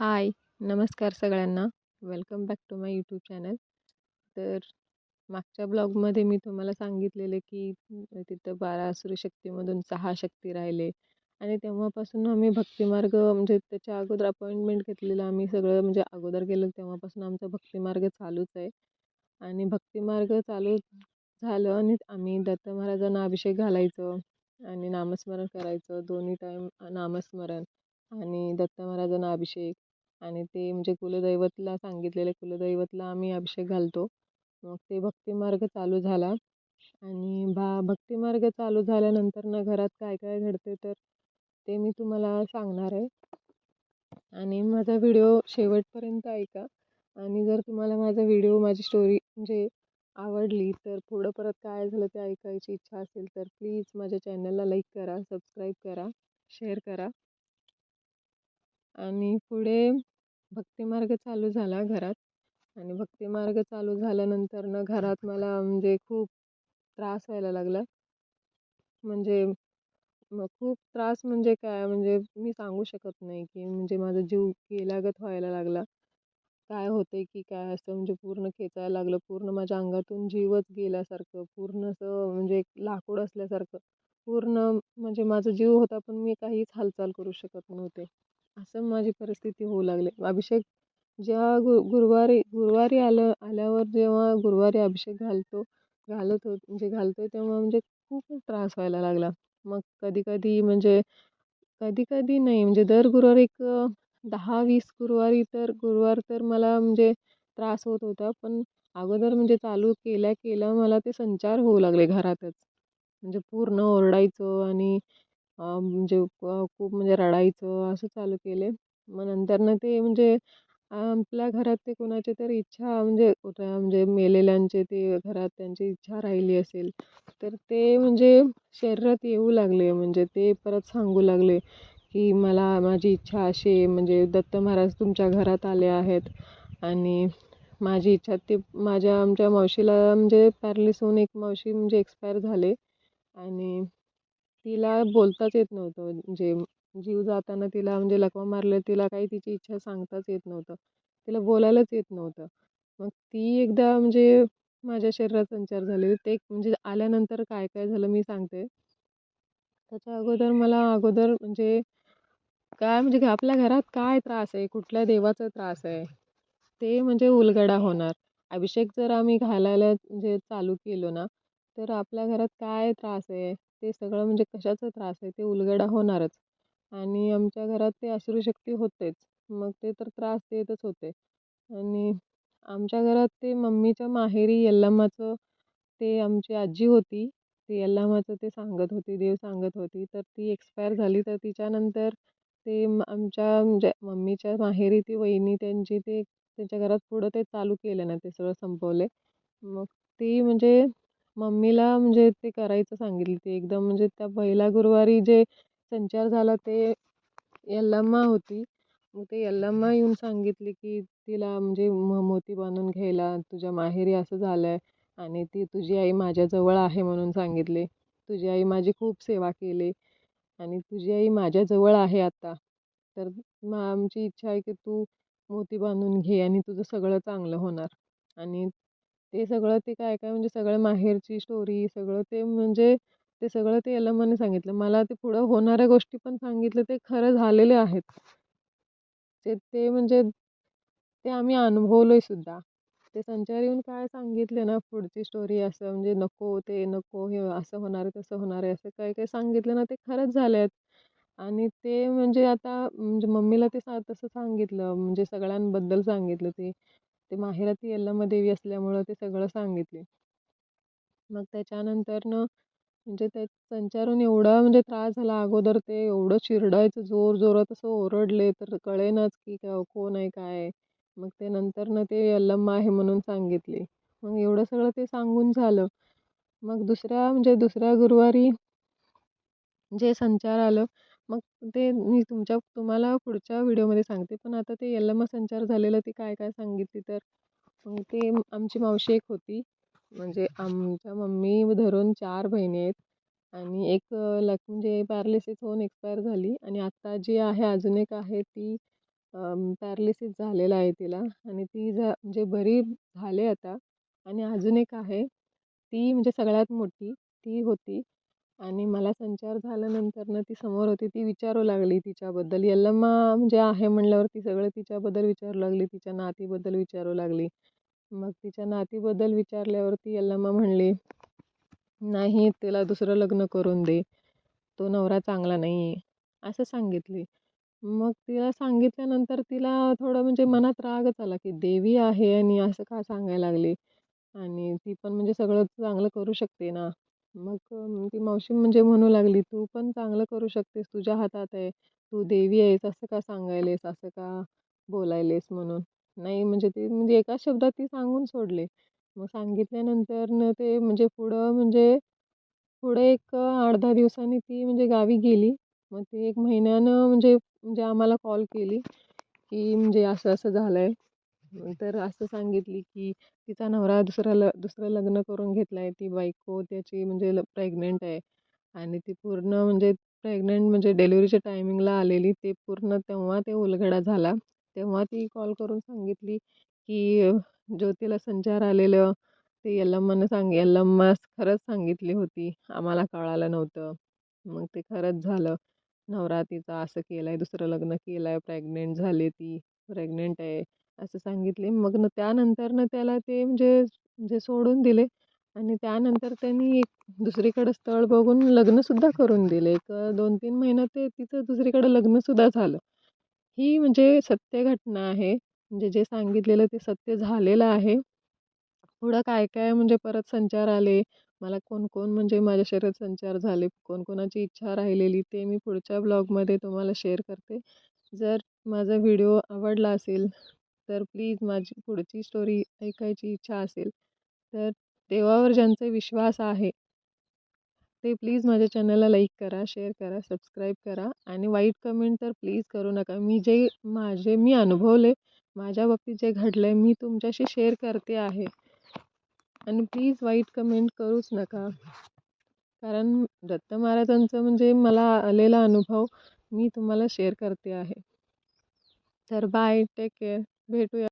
हाय नमस्कार सगळ्यांना. Welcome back to my YouTube channel तर मागच्या ब्लॉगमध्ये मी तुम्हाला सांगितलेले की तिथं बारा असुरी शक्तीमधून सहा शक्ती राहिले. आणि तेव्हापासून आम्ही भक्तिमार्ग म्हणजे त्याच्या अगोदर अपॉइंटमेंट घेतलेलं आम्ही सगळं म्हणजे अगोदर गेलो तेव्हापासून आमचा भक्तिमार्ग चालूच आहे. आणि भक्तिमार्ग चालू झालं आणि आम्ही दत्त महाराजांना अभिषेक घालायचो आणि नामस्मरण करायचं. दोन्ही टाईम नामस्मरण आणि दत्त महाराजांना अभिषेक. आणि ते म्हणजे कुलदैवतला सांगितलेले कुलदैवतला आम्ही अभिषेक घालतो. मग ते भक्तिमार्ग चालू झाला. आणि भा भक्तिमार्ग चालू झाल्यानंतर ना घरात काय काय घडते तर ते मी तुम्हाला सांगणार आहे. आणि माझा व्हिडिओ शेवटपर्यंत ऐका. आणि जर तुम्हाला माझा व्हिडिओ माझी स्टोरी म्हणजे आवडली तर पुढं परत काय झालं ते ऐकायची इच्छा असेल तर प्लीज माझ्या चॅनलला लाईक करा सबस्क्राईब करा शेअर करा. आणि पुढे भक्तिमार्ग चालू झाला घरात आणि भक्तिमार्ग चालू झाल्यानंतर ना घरात मला म्हणजे खूप त्रास व्हायला लागला. म्हणजे मग खूप त्रास म्हणजे काय म्हणजे मी सांगू शकत नाही की म्हणजे माझा जीव गेल्यागत व्हायला लागला. काय होते की काय असं म्हणजे पूर्ण खेचायला लागलं पूर्ण माझ्या अंगातून जीवच गेल्यासारखं पूर्ण असं म्हणजे एक लाकूड असल्यासारखं पूर्ण म्हणजे माझा जीव होता पण मी काहीच हालचाल करू शकत नव्हते. असं माझी परिस्थिती होऊ लागली. अभिषेक जेव्हा गु गुरुवारी गुरुवारी आलं आल्यावर जेव्हा गुरुवारी अभिषेक घालतो घालत होत म्हणजे घालतो तेव्हा म्हणजे खूपच त्रास व्हायला लागला. मग कधी कधी म्हणजे कधी कधी नाही म्हणजे दर गुरुवारी एक दहा वीस गुरुवारी तर गुरुवार तर मला म्हणजे त्रास होत होता. पण अगोदर म्हणजे चालू केल्या केल्या मला ते संचार होऊ लागले घरातच. म्हणजे पूर्ण ओरडायचो आणि म्हणजे खूप म्हणजे रडायचं असं चालू केले. मग नंतरनं ते म्हणजे आपल्या घरात ते कोणाची तरी इच्छा म्हणजे म्हणजे मेलेल्यांचे ते घरात त्यांची इच्छा राहिली असेल तर ते म्हणजे शरीरात येऊ लागले. म्हणजे ते परत सांगू लागले की मला माझी इच्छा अशी आहे. म्हणजे दत्त महाराज तुमच्या घरात आले आहेत आणि माझी इच्छा ते माझ्या आमच्या मावशीला म्हणजे पॅरलिस होऊन एक मावशी म्हणजे एक्सपायर झाले आणि तिला बोलताच येत नव्हतं. म्हणजे जीव जाताना तिला म्हणजे लकवा मारलं तिला काही तिची इच्छा सांगताच येत नव्हतं. तिला बोलायलाच येत नव्हतं. मग ती एकदा म्हणजे माझ्या शरीरात संचार झाले. ते म्हणजे आल्यानंतर काय काय झालं मी सांगते. त्याच्या अगोदर मला अगोदर म्हणजे काय म्हणजे आपल्या घरात काय त्रास आहे? कुठल्या देवाचा त्रास आहे? ते म्हणजे उलगडा होणार. अभिषेक जर आम्ही घालायला म्हणजे चालू केलो ना तर आपल्या घरात काय त्रास आहे? ते सगळं म्हणजे कशाचा त्रास आहे ते उलगडा होणारच. आणि आमच्या घरात ते असुरशक्ती होतेच. मग ते तर त्रास देतच होते. आणि आमच्या घरात ते मम्मीच्या माहेरी यल्लमाचं ते आमची आजी होती. ते यल्लामाचं ते सांगत होती देव सांगत होती. तर ती एक्सपायर झाली तर तिच्यानंतर ते आमच्या म्हणजे मम्मीच्या माहेरी ती वहिनी त्यांची ते त्यांच्या घरात पुढं ते चालू केलं ना ते सगळं संपवले. मग ती म्हणजे मम्मीला म्हणजे ते करायचं सांगितलं ते एकदम म्हणजे त्या पहिल्या गुरुवारी जे संचार झाला ते यल्लम्मा होती. मग ते यल्लम्मा येऊन सांगितली की तिला म्हणजे म मोती बांधून घ्यायला तुझ्या माहेरी असं झालं आहे आणि ती तुझी आई माझ्याजवळ आहे म्हणून सांगितले. तुझी आई माझी खूप सेवा केली आणि तुझी आई माझ्याजवळ आहे आता. तर मग आमची इच्छा आहे की तू मोती बांधून घे आणि तुझं सगळं चांगलं होणार. आणि ते सगळं ते काय काय म्हणजे सगळं माहेरची स्टोरी सगळं ते म्हणजे ते सगळं ते यलमाने सांगितलं. मला ते पुढं होणाऱ्या गोष्टी पण सांगितलं ते खरं झालेले आहेत. ते ते म्हणजे ते आम्ही अनुभवलो आहे सुद्धा. ते संचार येऊन काय सांगितले ना पुढची स्टोरी असं म्हणजे नको ते नको हे असं होणार आहे तसं होणार आहे असं काय काय सांगितलं ना ते खरंच झाले आहेत. आणि ते म्हणजे आता म्हणजे मम्मीला ते सा तसं सांगितलं म्हणजे सगळ्यांबद्दल सांगितलं ते. ते माहेरात यल्लम्मा देवी असल्यामुळं ते सगळं सांगितले. मग त्याच्यानंतरनं म्हणजे त्या संचारून एवढा म्हणजे त्रास झाला अगोदर ते एवढं चिरडायचं जोर जोरात असं ओरडले तर कळेनाच की कोण आहे काय मग ते नंतरनं ते यल्लम्मा आहे म्हणून सांगितले. मग एवढं सगळं ते सांगून झालं. मग दुसऱ्या म्हणजे दुसऱ्या गुरुवारी जे संचार आलं मग ते मी तुमच्या तुम्हाला पुढच्या व्हिडिओमध्ये सांगते. पण आता ते यल्लम्मा संचार झालेलं ते काय काय सांगितली तर मग ते आमची मावशी एक होती. म्हणजे आमच्या मम्मी धरून चार बहिणी आहेत. आणि एक लक म्हणजे पॅरालिसिस होऊन एक्सपायर झाली. आणि आत्ता जी आहे अजून एक आहे ती पॅरालिसिस झालेला आहे तिला. आणि ती जा म्हणजे बरी झाले आता. आणि अजून एक आहे ती म्हणजे सगळ्यात मोठी ती होती. आणि मला संचार झाल्यानंतर ती समोर होती ती विचारू लागली तिच्याबद्दल. यल्लम्मा म्हणजे आहे म्हणल्यावर ती सगळं तिच्याबद्दल विचारू लागली तिच्या नातीबद्दल विचारू लागली. मग तिच्या नातीबद्दल विचारल्यावरती यल्लम्मा म्हणली नाही तिला दुसरं लग्न करून दे. तो नवरा चांगला नाही आहे असं सांगितली. मग तिला सांगितल्यानंतर तिला थोडं म्हणजे मनात रागच आला की देवी आहे आणि असं का सांगायला लागली? आणि ती पण म्हणजे सगळं चांगलं करू शकते ना. मग ती मावशी म्हणजे म्हणू लागली तू पण चांगलं करू शकतेस तुझ्या हातात आहे. तू देवी आहेस असं का सांगायलेस असं का बोलायलेस म्हणून? नाही म्हणजे ती म्हणजे एका शब्दात ती सांगून सोडले. मग सांगितल्यानंतर न ते म्हणजे पुढं म्हणजे पुढे एक आठ दहा दिवसांनी ती म्हणजे गावी गेली. मग ती एक महिन्यानं म्हणजे म्हणजे आम्हाला कॉल केली की म्हणजे असं असं झालं आहे तर असं सांगितली की तिचा नवरा दुसरा ल दुसरं लग्न करून घेतला आहे ती बायको त्याची म्हणजे ल प्रेग्नेंट आहे. आणि ती पूर्ण म्हणजे प्रेग्नेंट म्हणजे डिलिव्हरीच्या टायमिंगला आलेली. ते पूर्ण तेव्हा ते उलगडा झाला. तेव्हा ती कॉल करून सांगितली की ज्योतीला संचार आलेलं. ते यल्लम्मानं सांग यल्लम्मास खरंच सांगितली होती. आम्हाला कळालं नव्हतं. मग ते खरंच झालं. नवरा तिचा असं केलं आहे दुसरं लग्न केलं आहे प्रेग्नेंट झाली ती. प्रेग्नेंट आहे. असं सांगितले. मग न त्यानंतरनं त्याला ते म्हणजे म्हणजे सोडून दिले आणि त्यानंतर त्यांनी एक दुसरीकडं स्थळ बघून लग्नसुद्धा करून दिले. एक दोन तीन महिन्यात ते तिचं दुसरीकडं लग्नसुद्धा झालं. ही म्हणजे सत्य घटना आहे. म्हणजे जे सांगितलेलं ते सत्य झालेलं आहे. पुढं काय काय म्हणजे परत संचार आले. मला कोण कोण म्हणजे माझ्या शरीरात संचार झाले. कोणकोणाची इच्छा राहिलेली ते मी पुढच्या ब्लॉगमध्ये तुम्हाला शेअर करते. जर माझा व्हिडिओ आवडला असेल तर प्लीज माझी पुढची स्टोरी ऐकायची इच्छा असेल तर देवावर ज्यांचा विश्वास आहे ते प्लीज माझ्या चॅनलला लाईक करा शेअर करा सबस्क्राईब करा आणि वाईट कमेंट तर प्लीज करू नका. मी जे माझे मी अनुभवले माझ्या बाबतीत जे घडलं आहे मी तुमच्याशी शेअर करते आहे. आणि प्लीज वाईट कमेंट करूच नका. कारण दत्त महाराजांचं म्हणजे मला आलेला अनुभव मी तुम्हाला शेअर करते आहे. तर बाय टेक केअर भेटूया.